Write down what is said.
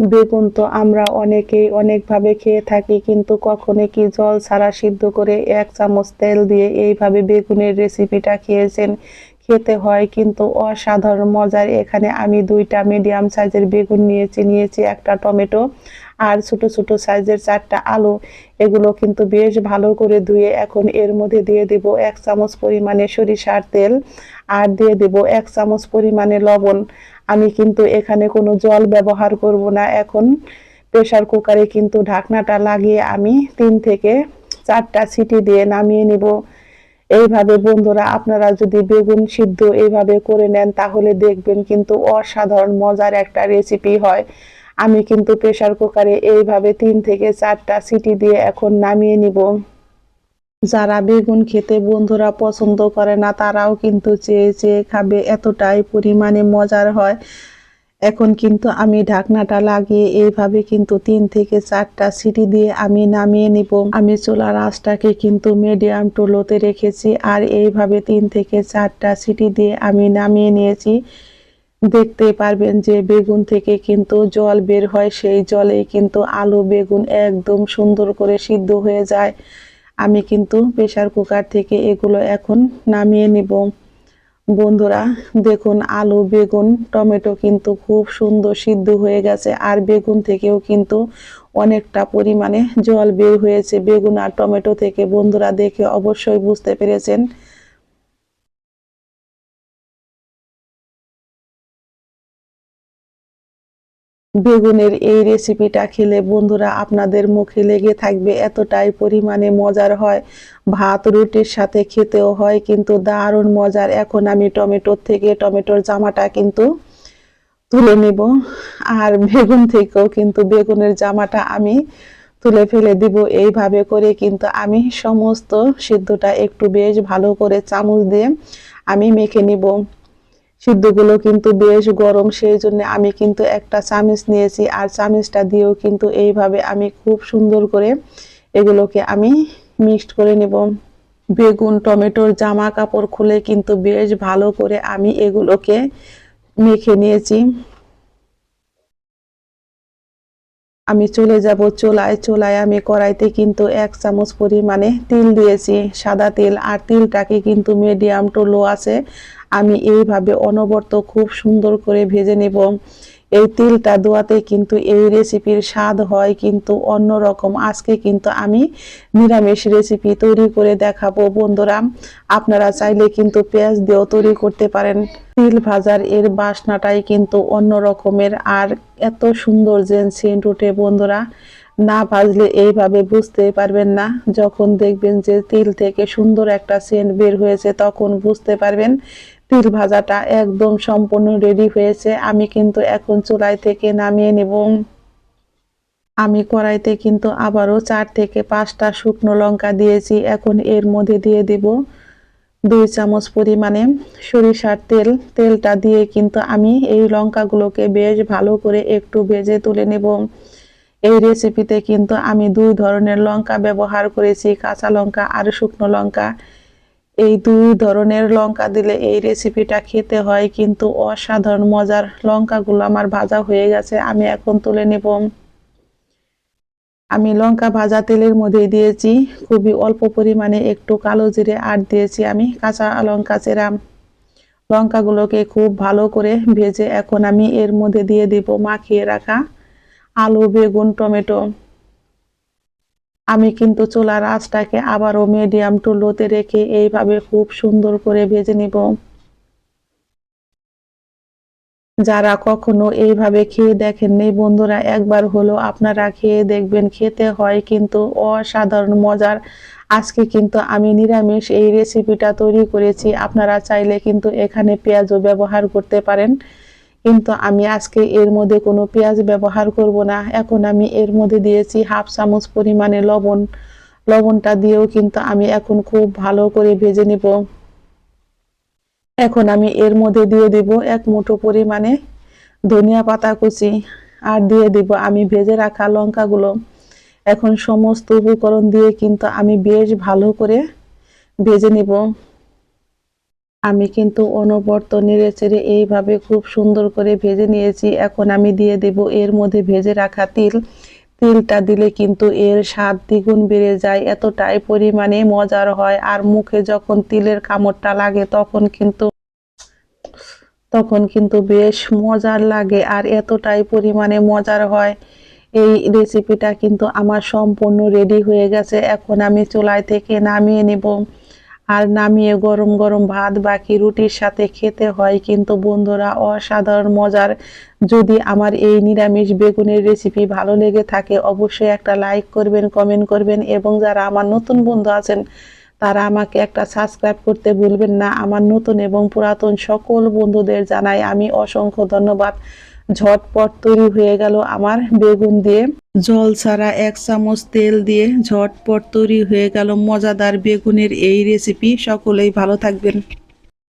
বেগুন তো আমরা অনেকেই অনেকভাবে খেয়ে থাকি, কিন্তু কখনো কি জল ছাড়া সিদ্ধ করে এক চামচ তেল দিয়ে এইভাবে বেগুনের রেসিপিটা খেয়েছেন? খেতে হয়, কিন্তু অসাধারণ মজার। এখানে আমি দুইটা মিডিয়াম সাইজের বেগুন নিয়েছি নিয়েছি একটা টমেটো আর ছোট ছোট সাইজের চারটা আলু। এগুলো কিন্তু বেশ ভালো করে ধুয়ে এখন এর মধ্যে দিয়ে দেব এক চামচ পরিমাণে সরিষার তেল আর দিয়ে দেব এক চামচ পরিমাণে লবণ। আমি কিন্তু এখানে কোনো জল ব্যবহার করব না। এখন প্রেশার কুকারে কিন্তু ঢাকনাটা লাগিয়ে আমি তিন থেকে চারটা সিটি দিয়ে নামিয়ে নিব। এইভাবে বন্ধুরা আপনারা যদি বেগুন সিদ্ধ এইভাবে করে নেন, তাহলে দেখবেন কিন্তু অসাধারণ মজার একটা রেসিপি হয়। আমি কিন্তু প্রেশার কুকারে এইভাবে তিন থেকে চারটা সিটি দিয়ে এখন নামিয়ে নিব। যারা বেগুন খেতে বন্ধুরা পছন্দ করে না, তারাও কিন্তু চেয়ে চেয়ে খাবে, এতটাই পরিমাণে মজার হয়। এখন কিন্তু আমি ঢাকনাটা লাগিয়ে এইভাবে কিন্তু তিন থেকে চারটা সিটি দিয়ে আমি নামিয়ে নিব। আমি চুলার আঁচটাকে কিন্তু মিডিয়াম টু লোতে রেখেছি আর এইভাবে তিন থেকে চারটা সিটি দিয়ে আমি নামিয়ে নিয়েছি। দেখতে পারবেন যে বেগুন থেকে কিন্তু জল বের হয়, সেই জলে কিন্তু আলু বেগুন একদম সুন্দর করে সিদ্ধ হয়ে যায়। আমি কিন্তু প্রেশার কুকার থেকে এগুলো এখন নামিয়ে নিব। বন্ধুরা, দেখুন আলু, বেগুন, টমেটো কিন্তু খুব সুন্দর সিদ্ধ হয়ে গেছে, আর বেগুন থেকেও কিন্তু অনেকটা পরিমাণে জল বের হয়েছে, বেগুন আর টমেটো থেকে। বন্ধুরা, দেখে অবশ্যই বুঝতে পেরেছেন। বেগুনের এই রেসিপিটা খেলে বন্ধুরা আপনাদের মুখে লেগে থাকবে এতটাই পরিমাণে মজার হয়। ভাত, রুটির সাথে খেতেও হয় কিন্তু দারুণ মজার। এখন আমি টমেটোর থেকে টমেটোর জামাটা কিন্তু তুলে নেব। আর বেগুন থেকেও কিন্তু বেগুনের জামাটা আমি তুলে ফেলে দিব। এইভাবে করে কিন্তু আমি সমস্ত সিদ্ধটা একটু বেশ ভালো করে চামচ দিয়ে আমি মেখে নিব। সিদ্ধগুলো কিন্তু বেশ গরম সেই জন্য আমি কিন্তু একটা চামিচ নিয়েছি। আর চামিচটা দিয়েও কিন্তু এইভাবে আমি খুব সুন্দর করে এগুলোকে আমি মিক্সড করে নেব। বেগুন, টমেটোর জামা কাপড় খুলে কিন্তু বেশ ভালো করে আমি এগুলোকে মেখে নিয়েছি। আমি চলে যাব, চোলায় চোলায় আমি কড়াইতে কিন্তু এক চামচ পরিমাণে তিল দিয়েছি, সাদা তিল। আর তিলটাকে কিন্তু মিডিয়াম টু লো আছে। আমি এইভাবে অনবর্ত খুব সুন্দর করে ভেজে নেব। এই তিলটা দোয়াতে কিন্তু এই রেসিপির স্বাদ হয় কিন্তু অন্য রকম আজকে কিন্তু আমি নিরামিষ রেসিপি তৈরি করে দেখাবো বন্ধুরা। আপনারা চাইলে কিন্তু পেঁয়াজ দিয়েও তৈরি করতে পারেন। তিল ভাজার এর বাসনাটাই কিন্তু অন্য রকমের আর এত সুন্দর জেন সেন্ট উঠে বন্ধুরা। না ভাজলে এইভাবে বুঝতে পারবেন না। যখন দেখবেন যে তিল থেকে সুন্দর একটা সেন্ট বের হয়েছে, তখন বুঝতে পারবেন তিল ভাজাটা একদম সম্পূর্ণ রেডি হয়েছে। আমি কিন্তু এখন চুলাই থেকে নামিয়ে নেব। আমি কড়াইতে কিন্তু আবারও চার থেকে পাঁচটা শুকনো লঙ্কা দিয়েছি। এখন এর মধ্যে দিয়ে দেব দুই চামচ পরিমাণে সরিষার তেল। তেলটা দিয়ে কিন্তু আমি এই লঙ্কাগুলোকে বেশ ভালো করে একটু ভেজে তুলে নেব। এই রেসিপিতে কিন্তু আমি দুই ধরনের লঙ্কা ব্যবহার করেছি, কাঁচা লঙ্কা আর শুকনো লঙ্কা। এই দুই ধরনের লঙ্কা দিলে এই রেসিপিটা খেতে হয়, কিন্তু অসাধারণ মজার লঙ্কাগুলো আমার ভাজা হয়ে গেছে, আমি এখন তুলে নেব। আমি লঙ্কা ভাজা তেলের মধ্যে দিয়েছি, খুবই অল্প পরিমাণে একটু কালো জিরে আর দিয়েছি আমি কাঁচা লঙ্কা চেরাম লঙ্কাগুলোকে খুব ভালো করে ভেজে এখন আমি এর মধ্যে দিয়ে দিব মাখিয়ে রাখা আলু, বেগুন, টমেটো। আমি কিন্তু চুলার আঁচটাকে আবারও মিডিয়াম টু লোতে রেখে এইভাবে খুব সুন্দর করে ভেজে নিব। যারা কখনো এইভাবে খেয়ে দেখেননি, বন্ধুরা, একবার হলো আপনারা খেয়ে দেখবেন, খেতে হয় কিন্তু অসাধারণ মজার। আজকে কিন্তু আমি নিরামিষ এই রেসিপিটা তৈরি করেছি। আপনারা চাইলে কিন্তু এখানে পেঁয়াজও ব্যবহার করতে পারেন। কিন্তু আমি আজকে এর মধ্যে কোনো পেঁয়াজ ব্যবহার করব না। এখন আমি এর মধ্যে দিয়েছি হাফ চামচ পরিমাণে লবণ। লবণটা দিয়েও কিন্তু আমি এখন খুব ভালো করে ভেজে নিব। এখন আমি এর মধ্যে দিয়ে দিব এক মুঠো পরিমাণে ধনিয়া পাতা কুচি আর দিয়ে দিব আমি ভেজে রাখা লঙ্কাগুলো। এখন সমস্ত উপকরণ দিয়ে কিন্তু আমি বেশ ভালো করে ভেজে নিব। আমি কিন্তু অনবর্ত নেড়ে চেড়ে এইভাবে খুব সুন্দর করে ভেজে নিয়েছি। এখন আমি দিয়ে দেব এর মধ্যে ভেজে রাখা তিল। তিলটা দিলে কিন্তু এর স্বাদ দ্বিগুণ বেড়ে যায়, এতটাই পরিমাণে মজার হয়। আর মুখে যখন তিলের কামড়টা লাগে তখন কিন্তু তখন কিন্তু বেশ মজার লাগে আর এতটাই পরিমাণে মজার হয়। এই রেসিপিটা কিন্তু আমার সম্পূর্ণ রেডি হয়ে গেছে। এখন আমি চুলায় থেকে নামিয়ে নেব। আর নামিয়ে গরম গরম ভাত, বাকি রুটির সাথে খেতে হয়। কিন্তু বন্ধুরা, অসাধারণ মজার। যদি আমার এই নিরামিষ বেগুনের রেসিপি ভালো লেগে থাকে, অবশ্যই একটা লাইক করবেন কমেন্ট করবেন এবং যারা আমার নতুন বন্ধু আছেন, তারা আমাকে একটা সাবস্ক্রাইব করতে ভুলবেন না। আমার নতুন এবং পুরাতন সকল বন্ধুদের জানাই আমি অসংখ্য ধন্যবাদ। ঝটপট তৈরি হয়ে গেল আমার বেগুন দিয়ে। জল ছাড়া এক চামচ তেল দিয়ে ঝটপট তৈরি হয়ে গেল মজাদার বেগুনের এই রেসিপি সকলেই ভালো থাকবেন।